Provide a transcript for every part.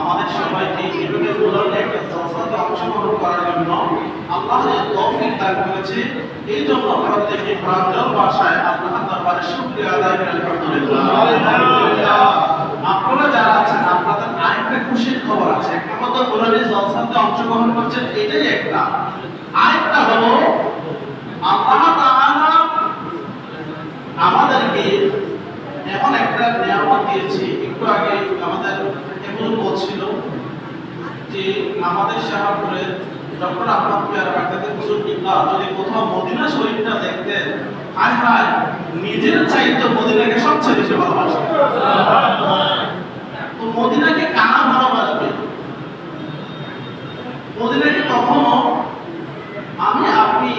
আমাদের সবাইকে এভাবে দুলার একটা জলসাতে অংশগ্রহণ করার জন্য আল্লাহ যে তৌফিক দান করেছে, এই জন্য প্রত্যেকে প্রাঞ্জল ভাষায় আল্লাহ দরবারে শুকরিয়া আদায় করে, আলহামদুলিল্লাহ। আপনারা যারা আছেন, আপনাদের আরেকটা খুশির খবর আছে। একটা মতো দুলারের জলসাতে অংশগ্রহণ করছেন, এটাই একটা। আরেকটা হলো, আল্লাহ আমাদেরকে এমন একটা নিয়ামত দিয়েছে, একটু আগে আমাদের এমন বলছিল যে আমাদের শাহপুরের ডক্টর আহমদ পিয়ার কাকাতে হুজুর কিবলা যদি কোথাও মদিনা শরীফটা দেখতেন, হায় হায়, নিজের চাইতে মদিনাকে সবচেয়ে বেশি ভালোবাসে তো মদিনাকে কারা ভালোবাসবে? মদিনাকে কখনো আমি, আপনি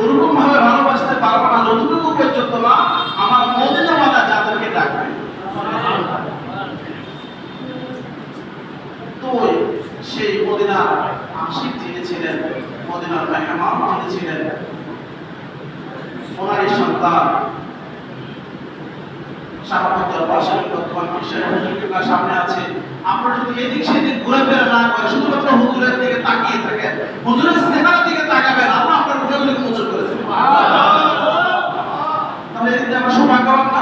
ওরকম ভাবে ভালোবাসতে পারব না, যতটুকু পর্যন্ত না আমার মদিনা মাতা যাদেরকে ডাকবে তো সেই আশিক যিনি ছিলেন মদিনার মেহমান যিনি ছিলেন ওনারই সন্তান সাহাবাদের পাশে বর্তমান বিশ্বের সামনে আছে। আমরা যদি এদিক সেদিক ঘুরে ফেরা না করে, শুধুমাত্র হুজুরের দিকে তাকিয়ে থাকেন, হুজুরের চেহারার দিকে তাকাবেন আল্লাহ আপনার গুণাগুলিকে মোচন করে তাহলে এদিকে আমরা সবাই করার না?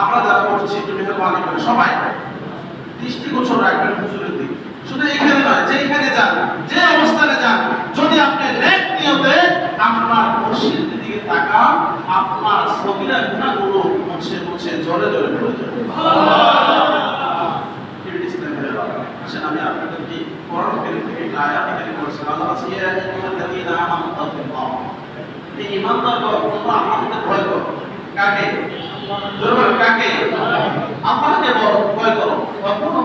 আমরা যারা করছি একটু মেহরবানি করে, সবাই দৃষ্টিগোচর রাখবেন হুজুরের শুধু এখানে নয়, যে এখানে যান, যে অবস্থানে যান, যদি আপনি নেক নিয়তে আপনার মুর্শিদের দিকে তাকান, আপনার সগিরা গুণাগুলো মুছে মুছে, জলে জলে পড়ে যাবে। আসেন, আমি আপনাদেরকে কোরআন কারীম থেকে আয়াত এখানে পড়েছেন আল্লাহ আছে ইয়া আইয়ুহাল্লাযীনা আমানু তাকুল্লাহ এই ঈমানদারগণ, তোমরা আল্লাহকে ভয় করো। কাকে? কাকে? আল্লাহকে ভয় করো। সাদিকিন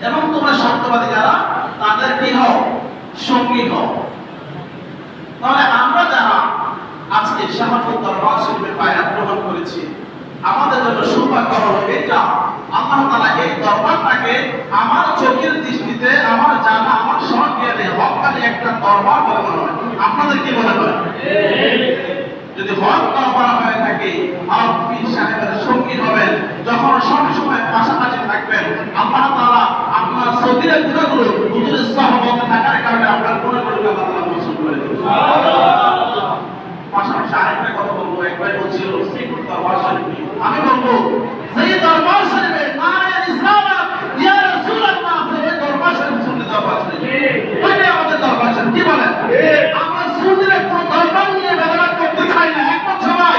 এবং তোমরা সত্যবাদী যারা তাদের কি হও? সঙ্গী হও। তাহলে আমরা যারা আজকে শাহাবুত দরবার শরীফে বায়াত গ্রহণ করেছি আমাদের জন্য সৌভাগ্য হলো এটা। আল্লাহ তাআলা এই দরবারটাকে আমার চোখের দৃষ্টিতে আমার জানা আমার সজ্ঞানে হকানি একটা দরবার বলে মনে হয়। আপনাদের কি মনে হয়? যদি হক দরবার হয়ে থাকে আর পীর সাহেবের সঙ্গী হবেন যখন সব সময় পাশাপাশি থাকবেন আল্লাহ তাআলা আপনার সদিরের গুণাগুলো হুজুরের সহবতে থাকার কারণে আপনার গুণাগুলোকে আল্লাহ তাআলা মোচন করে দেবেন পাশাপাশি আরেকটা কথা দরবার শরীফে আমি বলব সেই দরবার শরীফে নারায়ণ ইসলাম ইয়া রাসূলুল্লাহ সেই দরবার শরীফ শুনতে দরবার শরীফ ওইটাই আমাদের দরবার শরীফ কি বলেন? আমরা সুন্দরে কোন দরবার নিয়ে ব্যবহার করতে চাই না একমত সবাই।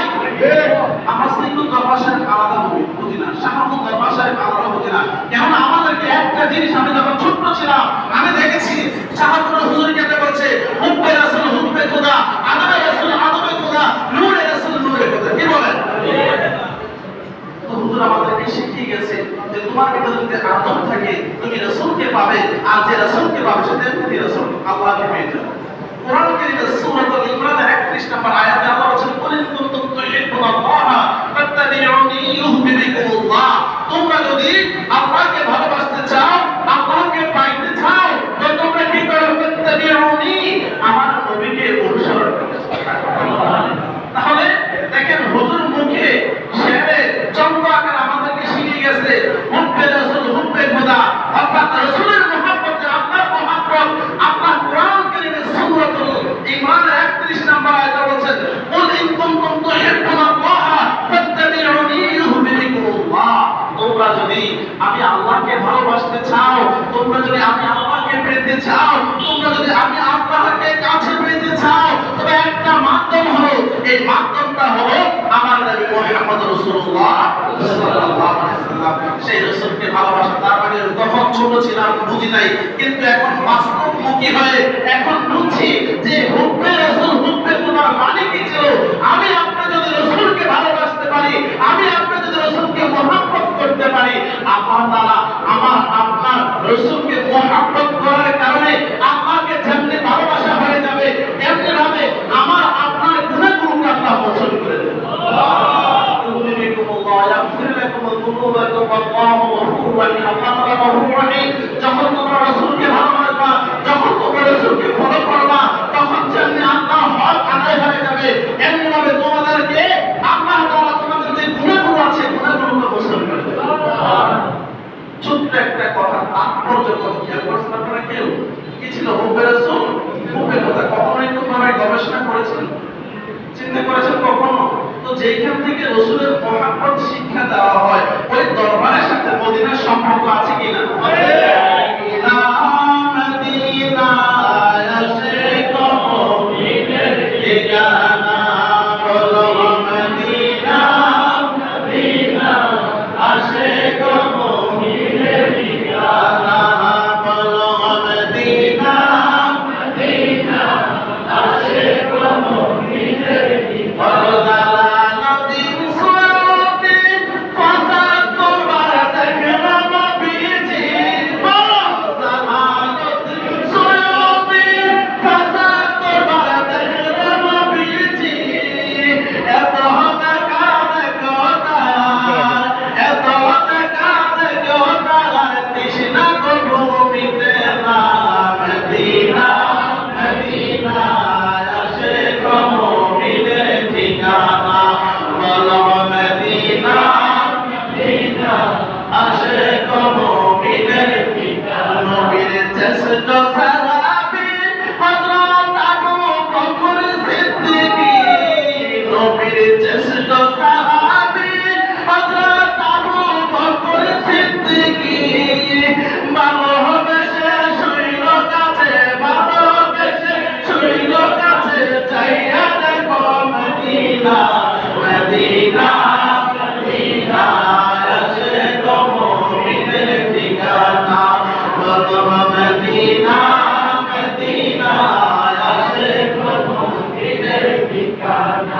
আমরা শ্রীপুর দরবার শরীফ আলাদা হবে বুঝি না? শাহপুর দরবার শরীফ আলাদা বুঝি না। কেন আমাদেরকে একটা জিনিস আমি যখন ছোট্ট ছিলাম আমি দেখেছি শাহপুরের হুজুর কেটে বলছে হুব্বে রাসূল হুব্বে খোদা। মাধ্যমটা হলো আমার নবী রাসূলুল্লাহ সাল্লাল্লাহু সেই ভালোবাসা, তার মানে তখন ছোট ছিলাম, বুঝি নাই। কিন্তু এখন হয়ে এখন বুঝছি যে তোমার মানে কি ছিল। আমি আপনি যদি রাসূলকে ভালোবাসতে পারি, আমি আপনি যদি রাসূলকে করতে পারি, আল্লাহ তাআলা আমার, আপনার রসুলকে মুহাব্বত করার কারণে আমাকে যেমনি ভালোবাসা করেছেন চিন্তা করেছেন কখনো? তো যেখান থেকে রসুলের মহাপদ শিক্ষা দেওয়া হয় ওই দরবারের সাথে মদিনার সম্পর্ক আছে কিনা? মদিনা,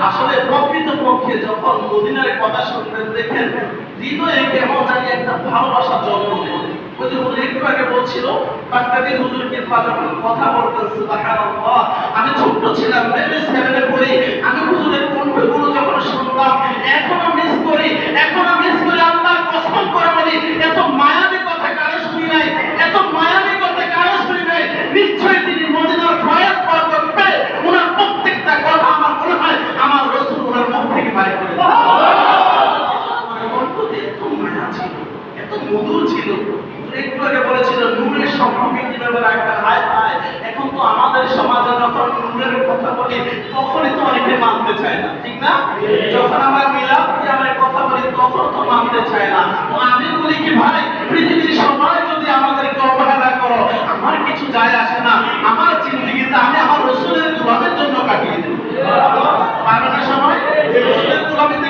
আসলে প্রকৃতপক্ষে যখন মদিনার কথা শুনতেন দেখেন হৃদয়ে কেমন জানি একটা ভালোবাসা জন্ম নেয়। একটু আগে বলছিল কথা বলতেন, সুবহানাল্লাহ। আমি ছোট্ট ছিলাম পড়ি আমি হুজুরের কণ্ঠগুলো যখন শুনতাম এখনও মিস করি এখনও মিস করি আল্লাহর কসম করে বলি এত মায়াবী কথা কারও শুনি নাই এত মায়াবী কথা কারও শুনি নাই নিশ্চয়ই তিনি মদিনার ফয়েজ বরকত পেয়ে ওনার প্রত্যেকটা কথা আমার মনে হয় আমার রসুল ওনার মুখ থেকে বাইর করে মধুর ছিল। একটু আগে বলেছিল, নূরের সম্পর্কে কীভাবে রাখতে হায় হায়, এখন তো আমাদের সমাজে যখন নূরের কথা বলি, তখনই তো অনেকে মানতে চায় না, ঠিক না? যখন আমরা মিলাপ আমার কথা বলি, তখন তো মানতে চায় না। তো আমি বলি কি, ভাই, পৃথিবীর সবাই যদি আমাদেরকে অবহেলা করো আমার কিছু যায় আসে না। আমার জিন্দগিতে আমি আমার রসুলের দুলামের জন্য কাটিয়ে দেব। পারবে না সবাই? রসুলের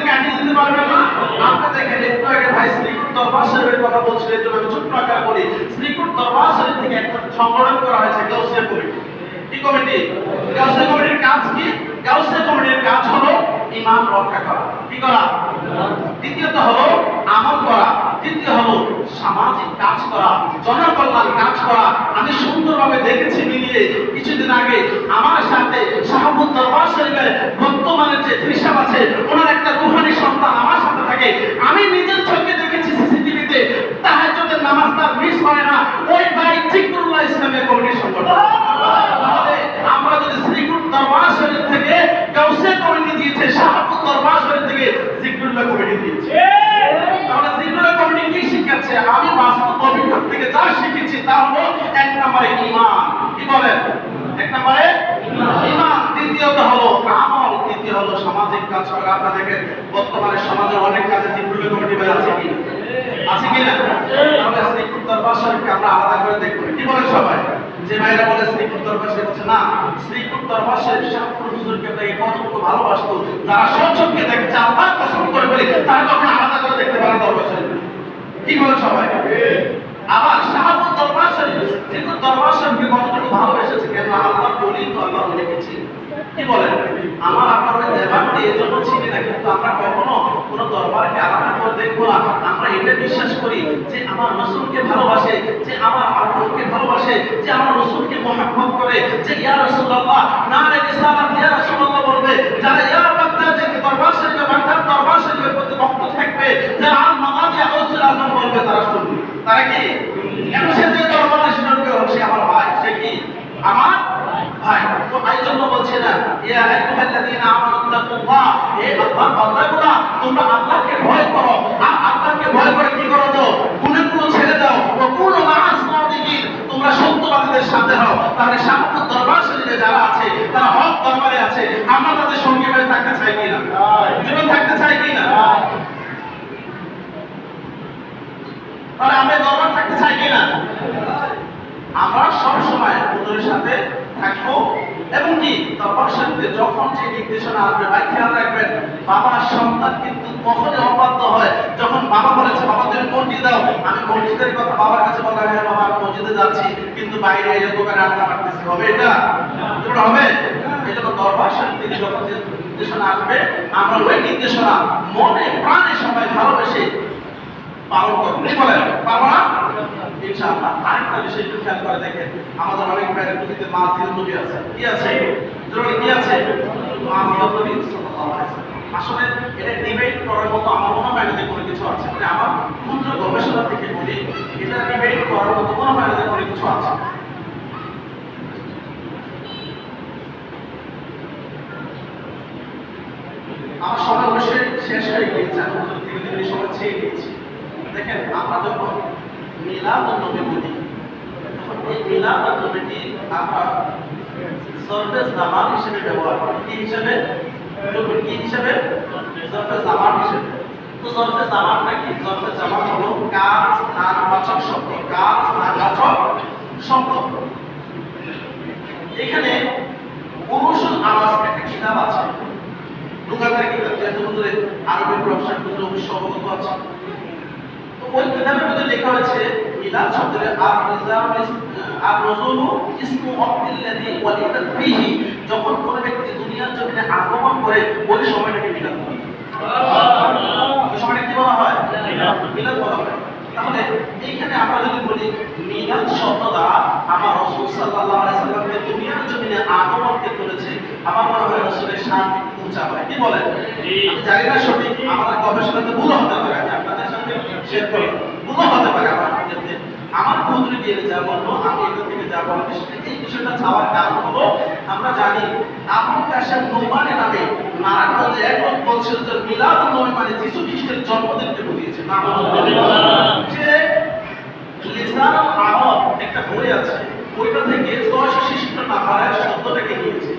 কাটিয়ে দিতে পারবে না, আপনি দেখেন একটু আগে ভাই শ্রীকুট কথা আমি ছোট্ট আকারে শ্রীকুট থেকে একটা সংগঠন করা হয়েছে, গাউসিয়া কমিটি। কি কমিটি? গাউসিয়া কমিটির কাজ কি? গাউসিয়া কমিটির কাজ হলো ইমান রক্ষা করা। কি করা? দ্বিতীয়ত হলো আমল করা। তৃতীয় হলো সামাজিক কাজ করা, জনকল্যাণ কাজ করা। আমি সুন্দরভাবে দেখেছি, মিলিয়ে কিছুদিন আগে আমার সাথে শাহাবুদ দরবার শরীফের বর্তমানের যে হিসাব আছে, ওনার একটা রুহানি সন্তান আমার সাথে থাকে। আমি নিজের চোখে সিসিটিভিতে তাহাজ্জুদের নামাজ তার মিস হয় না। ওই ভাই জিকরুল্লাহ ইসলামের কমিটির সংগঠন আমরা যদি শ্রীগুরু দরবার শরীফ থেকে গাউসিয়া কমিটি দিয়েছে শাহাবুদ দরবার শরীফ থেকে জিকরুল্লাহ কমিটি দিয়েছে। তাহলে কমিটি কি শিখাচ্ছে? আমি বাস্তব অভিজ্ঞতা থেকে যা শিখেছি তা হলো এক নম্বরে ঈমান। কি বলেন? এক নম্বরে ঈমান। দ্বিতীয়ত হলো আমল। তৃতীয় হলো সামাজিক কাজ করা। আপনারা দেখেন, বর্তমানে সমাজে অনেক কাজে কমিটি বের আছে কি আছে কিনা? তাহলে দরবার শরীফকে আমরা আলাদা করে দেখব। কি বলেন সবাই? যে ভাইরা বলে দরবার শরীফ বলছে না দরবার শরীফ শাহপুর হুজুরকে দেখে কতটুকু ভালোবাসতো। যারা সচক্ষে দেখেছে আল্লাহ কসম করে বলি, তারা কখনো আলাদা করে দেখতে পারে দরবার কি বলে সবাই? আবার শাহপুর দরবার শরীফ শ্রীকুট দরবার কতটুকু ভালোবেসেছে কেন আল্লাহ বলি তো আল্লাহ বলে কি বলেন, আমার আপনার ওই দেবারটি এই জন্য চিনি না, কিন্তু আমরা কখনো কোনো দরবারকে আলাদা করে দেখব না। আমরা এটা বিশ্বাস করি যে আমার রসুলকে ভালোবাসে, যে আমার আল্লাহকে ভালোবাসে, যে আমার রসুলকে মহাব্বত করে, যে ইয়া রাসূলুল্লাহ না রে রিসালাত, ইয়া রাসূলুল্লাহ বলবে, যারা ইয়া বাগদাদ যে দরবার শরীফে বাগদাদ দরবার শরীফের প্রতি ভক্ত থাকবে, যারা আল মাগাজি আউসুল আজম বলবে, তারা শুনবে। তারা কি? ইয়া আইয়ুহাল্লাযীনা আমানু তাকুল্লাহ হে আল্লাহর বান্দাগুলা তোমরা আল্লাহকে ভয় করো। আর আল্লাহকে ভয় করে কি করো তো? গুনাহগুলো ছেড়ে দাও। ওয়া কুনু মা'আস সাদিকিন তোমরা সত্যবাদীদের সাথে হও। তাহলে সামর্থ্য দরবার শরীরে যারা আছে তারা হক দরবারে আছে। আমরা তাদের সঙ্গে হয়ে থাকতে চাই কিনা? জীবন থাকতে চাই কিনা? তাহলে আমরা দরবার থাকতে চাই কিনা? আমরা সব সময় হুজুরের সাথে থাকব। এবং কি? শরীফে যখন যে নির্দেশনা আসবে, ভাই, খেয়াল রাখবেন বাবার সন্তান কিন্তু কখনই অবাধ্য হয়। যখন বাবা বলেছে, বাবা, তুমি মসজিদ দাও। আমি মসজিদের কথা বাবার কাছে বললাম হ্যাঁ বাবা, আমি মসজিদে যাচ্ছি, কিন্তু বাইরে এই দোকানে আড্ডা মারতেছি। হবে এটা? এটা হবে? এই জন্য দরবার শরীফ যখন যে নির্দেশনা আসবে, আমরা ওই নির্দেশনা মনে প্রাণে সবাই ভালোবেসে পালন করব। বলেন? না? ইনশাআল্লাহ। আরেকটা বিষয় একটু খেয়াল করে দেখেন, আমাদের অনেক ভাইয়ের প্রতিতে মাছ দিন নবী আছে। কি আছে? কি আছে। আসলে এটা ডিবেট করার মতো আমার মনে হয় কোনো কিছু আছে। মানে আমার ক্ষুদ্র গবেষণা থেকে বলি, এটা ডিবেট করার মতো মনে হয় কোনো কিছু আছে। আমার সময় অবশ্যই শেষ হয়ে গিয়েছে। আমি থেকে ধীরে সময় ছেড়ে দিয়েছি। দেখেন, আমরা যখন মিলাদ নবী এই মিলাদ নবীটি আমরা সরফে জামান হিসেবে ব্যবহার কি হিসেবে? কি হিসেবে? সরফে জামান হিসেবে। তো সরফে জামানটা কি? সরফে জামান হলো এখানে পুরুষুল আওয়াজ একটা কিতাব আছে। লুকাতার কিতাব, যেহেতু হুজুরের আরবি প্রফেসর হুজুর অবশ্য আছে। ওই কিতাবের মধ্যে লেখা হয়েছে মিলাদ শব্দের আর রিজাম ইসমু আব্দুল্লাযী ওয়ালিদাত ফীহি। যখন কোন ব্যক্তি দুনিয়ার জমিনে আগমন করে ওই সময়টাকে মিলাদ বলে। ওই সময়টা কি বলা হয়? মিলাদ। বলা হয়। তাহলে এইখানে আমরা যদি বলি মিলাদ শব্দ দ্বারা আমার রাসূল সাল্লাল্লাহু আলাইহি সাল্লামকে দুনিয়ার জমিনে আগমনকে করেছে। আমার মনে হয় রাসূলের শান উঁচা হয় কি বলেন? জানি না সঠিক আমাদের গবেষণাতে ভুল হতে পারে আমি আপনাদের সাথে শেয়ার করি ভুল হতে পারে আমার ক্ষেত্রে আমার বন্ধু দিয়ে যা বলব আমি এটা থেকে যা বলব এই বিষয়টা চাওয়ার কারণ হলো আমরা জানি আবুল কাশেম নোমানে নামে নারায়ণগঞ্জে এক যে মিলাদ মানে যিশু খ্রিস্টের জন্মদিনকে বুঝিয়েছে যে লিসান আরব একটা বই আছে বইটা থেকে ছয়শো শিষ্ট নাম্বারে শব্দটাকে নিয়েছে।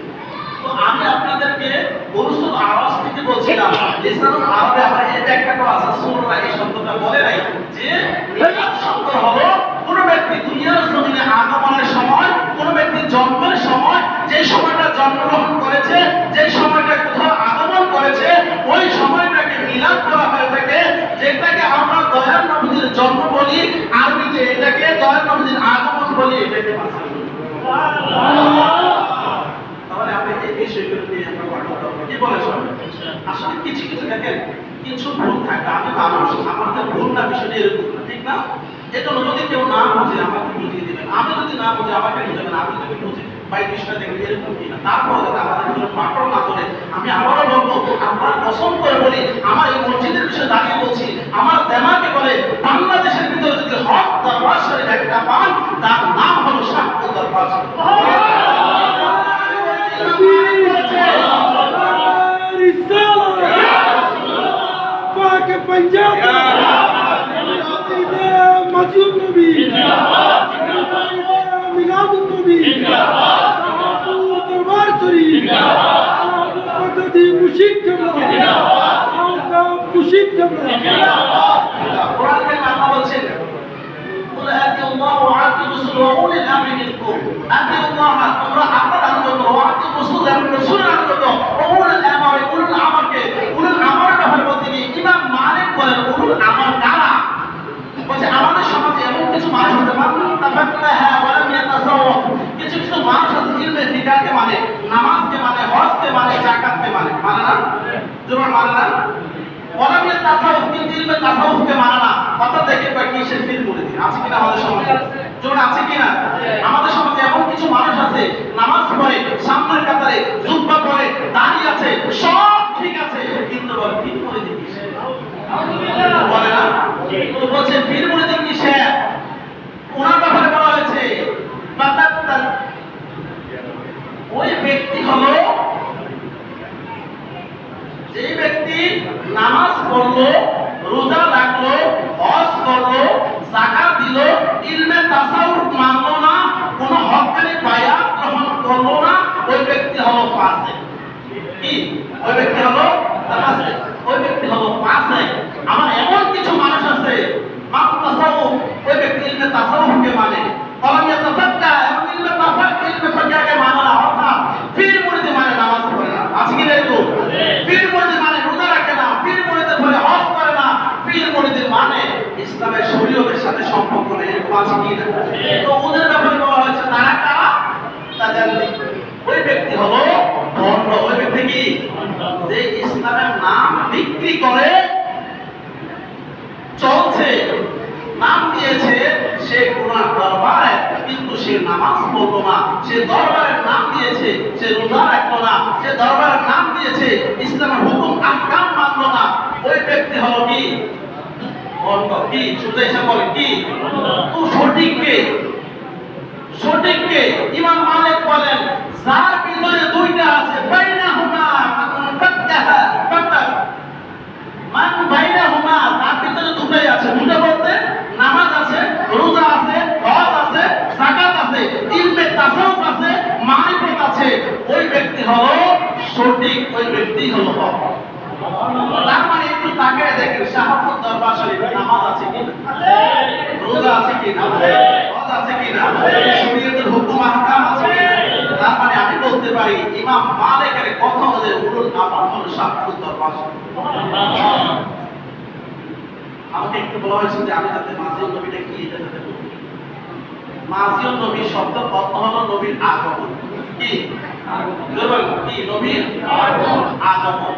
তো আমি আপনাদেরকে বরুসুল আওয়াজ থেকে বলছিলাম লিসান আরবে আমার এই ব্যাখ্যাটা আছে সুররা এই শব্দটা বলে নাই যে শব্দ হলো ব্যক্তি দুনিয়ার জমিনে আগমনের সময়, কোন ব্যক্তির জন্মের সময়, যে সময়টা জন্মগ্রহণ করেছে, যে সময়টা কোথাও আগমন করেছে, ওই সময়টাকে মিলাদ করা হয়ে থাকে, যেটাকে আমরা দয়াল নবীর জন্ম বলি, আরবিতে এটাকে দয়াল নবীর আগমন বলি এটাকে তাহলে আপনি এই বিষয়গুলো নিয়ে আমরা কথা কি বলে আসলে কিছু কিছু দেখেন, কিছু ভুল থাকে, আমি মানুষ আমাদের ভুল না, বিষয়টা এরকম ঠিক না? এটা যদি কেউ না বুঝে আমাকে বুঝিয়ে দিবেন। আমি যদি না বুঝে আমাকে বুঝাবেন আমি যদি বুঝি ভাই বিষয়টা দেখবেন এরকম কিনা তারপর যাতে আমাদের কোনো পাটন না করে আমি আবারও বলব আমরা কসম করে বলি আমার এই মসজিদের বিষয়ে দাঁড়িয়ে বলছি আমার দেমাকে বলে বাংলাদেশের ভিতরে যদি হক দরবার শরীফ একটা পান তার নাম হলো শাহ দরবার শরীফ। মজিদ নবী। মিলাদ নবী। দরবার শরীফ। পদ্ধতি মুশিক জমা মুশিক জমা বলছেন আপনারা আনুগত্য আপনারা আনুগত্য মানে না ওলামিয়া তাসাউফ কিন্তু ইলমে তাসাউফকে মানে না অর্থাৎ দেখে কয় কিসের ফিল করে দিন আছে কিনা আমাদের সমাজে? জোর আছে কিনা? আমাদের সমাজে এমন কিছু মানুষ আছে নামাজ পড়ে সামনের কাতারে জুব্বা পরে দাঁড়িয়ে আছে সব ঠিক আছে কিন্তু বলে ফিল করে দিন কিসের বলে না? তো বলছে ফিল করে দিন কিসের ওনার ব্যাপারে বলা হয়েছে করল, রোজা রাখল, হজ করল জাকা দিল, ইলমে তাসাউর মানলো না, কোনো হকানি বায়া গ্রহণ করল না, ওই ব্যক্তি হলো ফাঁসে কি? ওই ব্যক্তি হলো ফাঁসে তো ওদের ব্যাপারে বলা হয়েছে, তারা কারা? তাজাল্লি ওই ব্যক্তি হলো ভণ্ড ওই ব্যক্তি কি? যে ইসলামের নাম বিক্রি করে, চলছে, নাম দিয়েছে, সে কোন দরবারে, কিন্তু সে নামাজ পড়ল না। সে দরবারের নাম দিয়েছে, সে রোজা রাখল না। সে দরবারের নাম দিয়েছে, ইসলামের হুকুম আহকাম মানলো না। ওই ব্যক্তি হলো কি? নামাজ আছে, রোজা আছে, হজ আছে, যাকাত আছে আছে, মারিফত আছে। ওই ব্যক্তি হলো সঠিক, ওই ব্যক্তি হলো তাকায় দেখেন শাহাবুত দরবার শরীফে নামাজ আছে কি রোজা আছে কি হজ আছে কি না? শরীয়তের হুকুম আহকাম আছে কি তার মানে আমি বলতে পারি ইমাম মালিকের কথা অনুযায়ী উলুল নামাজ হলো শাহাবুত দরবার আমাকে একটু বলা হয়েছে যে আমি যাতে মাজিউল নবীটা কি এটা যাতে বলি। মাজিউল নবী শব্দ অর্থ হলো নবীর আগমন। কি? কি? নবীর আগমন।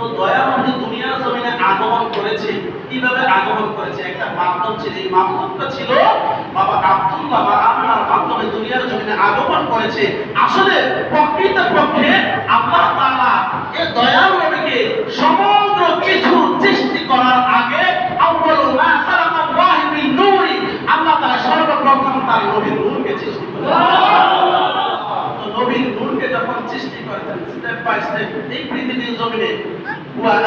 তো দয়াময় দুনিয়ার জমিনে আগমন করেছে। কীভাবে আগমন করেছে? একটা মাধ্যম ছিল, এই মাধ্যমটা ছিল, বাবা আব্দুল্লাহ বা আপনার মাধ্যমে দুনিয়ার জমিনে আগমন করেছে। আসলে প্রকৃত পক্ষে আল্লাহ তাআলা এই দয়াল নবীকে সমগ্র কিছু সৃষ্টি করার আগে আল্লাহ তাআলা সর্বপ্রথম তার নবীর নূরকে সৃষ্টি করেছেন। নবীর নূরকে যখন সৃষ্টি করেছেন স্টেপ বাই স্টেপ এই পৃথিবীর জমিনে তার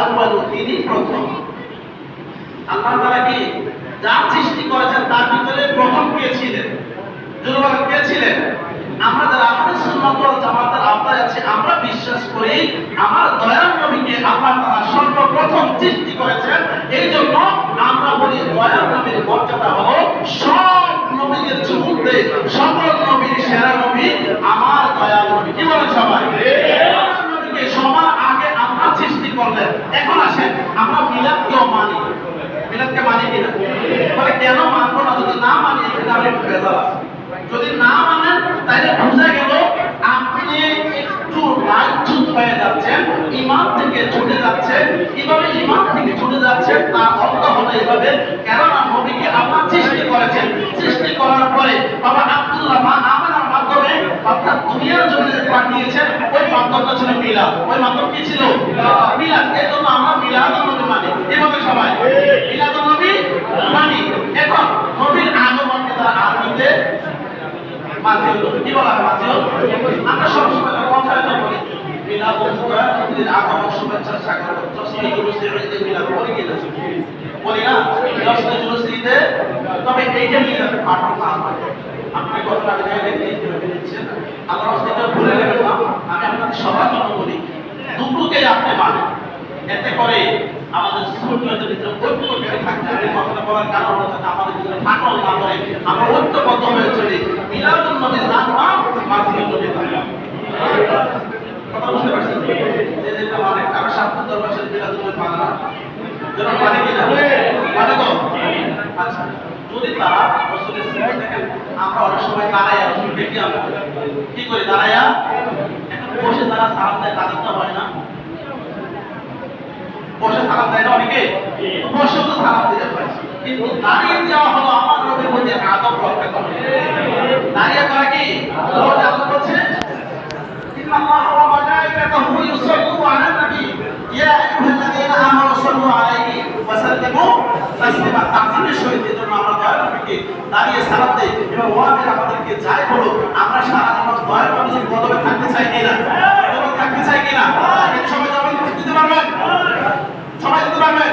আমরা বিশ্বাস করি আমার দয়াল নবীকে আল্লাহ তাআলা সর্বপ্রথম সৃষ্টি করেছেন এই জন্য আমরা বলি দয়াল নবীর মর্যাদা হলো সব নবীদের মধ্যে সকল নবীর সেরা নবী। আমার দয়াল নবী কি বলেন যদি না মানি মানেন, তাহলে বুঝা গেল আপনি একটু রাজচ্যুত হয়ে যাচ্ছেন, ইমাম থেকে ছুটে যাচ্ছেন। কীভাবে ইমাম থেকে ছুটে যাচ্ছেন, তার অর্থ হলো এভাবে কেননা নবীকে আল্লাহ সৃষ্টি করেছেন। সৃষ্টি করার পরে বাবা আব্দুল্লাহ মা মাধ্যমে, অর্থাৎ দুনিয়ার জন্য যে পাঠিয়েছেন ওই মাধ্যমটা ছিল মিলাদ। ওই মাধ্যম কি ছিল? মিলাদ। এই জন্য আমরা মিলাদ নবী মানি। এভাবে সবাই? মিলাদ নবী মানি। এখন নবীর আগমনকে তারা জুলুসে তবে এইটা মিলাদ পাঠন আপনি কথাটা আমি জানি এই নিচ্ছেন আল্লাহ এটা ভুলে গেলেন আমি আপনাদের সবার জন্য বলি দুটোকে আপনি মানেন, এতে করে আমাদের সুন্নতের ভিতরে ঐক্যকে থাকতে হবে। কথাটা বলার কারণ যাতে আমাদের ভিতরে ফাটল না হয় আমরা ঐক্যবদ্ধ হয়ে চলি। মিলাদুল নবী যার নাম মাসিকুল নবী কথা বুঝতে পারছেন? যে যেটা মানে কারও স্বার্থ দরবার সে মিলাদুল নবী মানে যেন মানে কি মানে তো আচ্ছা যদি তারা রসুলের সিনেমা দেখেন আমরা অনেক সময় দাঁড়াইয়া রসুল দেখি আমরা কি করি দাঁড়াইয়া এখন বসে যারা সালাম দেয় তাদের তো হয় না বসে সালাম দেয় না অনেকে বসে তো সালাম দিতে পারে কিন্তু দাঁড়িয়ে যাওয়া হলো আমার নবীর মধ্যে আদব রক্ষা করে দাঁড়িয়ে করা কি আল্লাহ আল্লাহ বলছে إن الله وملائكته يصلون على النبي يا أيها الذين آمنوا صلوا عليه দাঁড়িয়ে সালাম দেই এবং ওয়াদের আমাদেরকে যাই বলো, আমরা সারা জীবন দয়ালুকে কদমে থাকতে চাই কিনা? থাকতে চাই কিনা? সবাই সবাই দিতে পারবেন?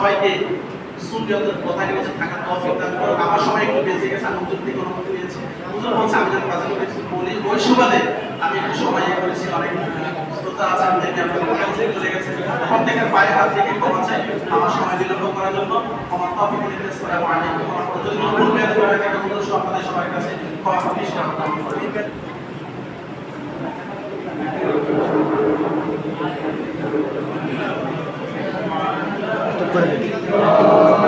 সবাইকে সুন্নিয়তের কথা নিয়ে থাকার তৌফিক দান করুন আমার সবাই একটু বেঁচে গেছে আমি হুজুর থেকে অনুমতি নিয়েছি হুজুর, বলছে, আমি যেন কাজে করে বলি, ওই সুবাদে আমি একটু সময় ইয়ে করেছি, অনেক শ্রোতা আছে, আমি দেখি আপনার কথা চলে গেছে। প্রত্যেকের পায়ে হাত থেকে ক্ষমা চাই। আমার সময় বিলম্ব করার জন্য আমার তৌফিক নির্দেশ করে আমার অনেক ক্ষমা করে যদি ভুল বেদ করে থাকে হুজুর আপনাদের সবার কাছে ক্ষমা প্রতিষ্ঠা করি とくる。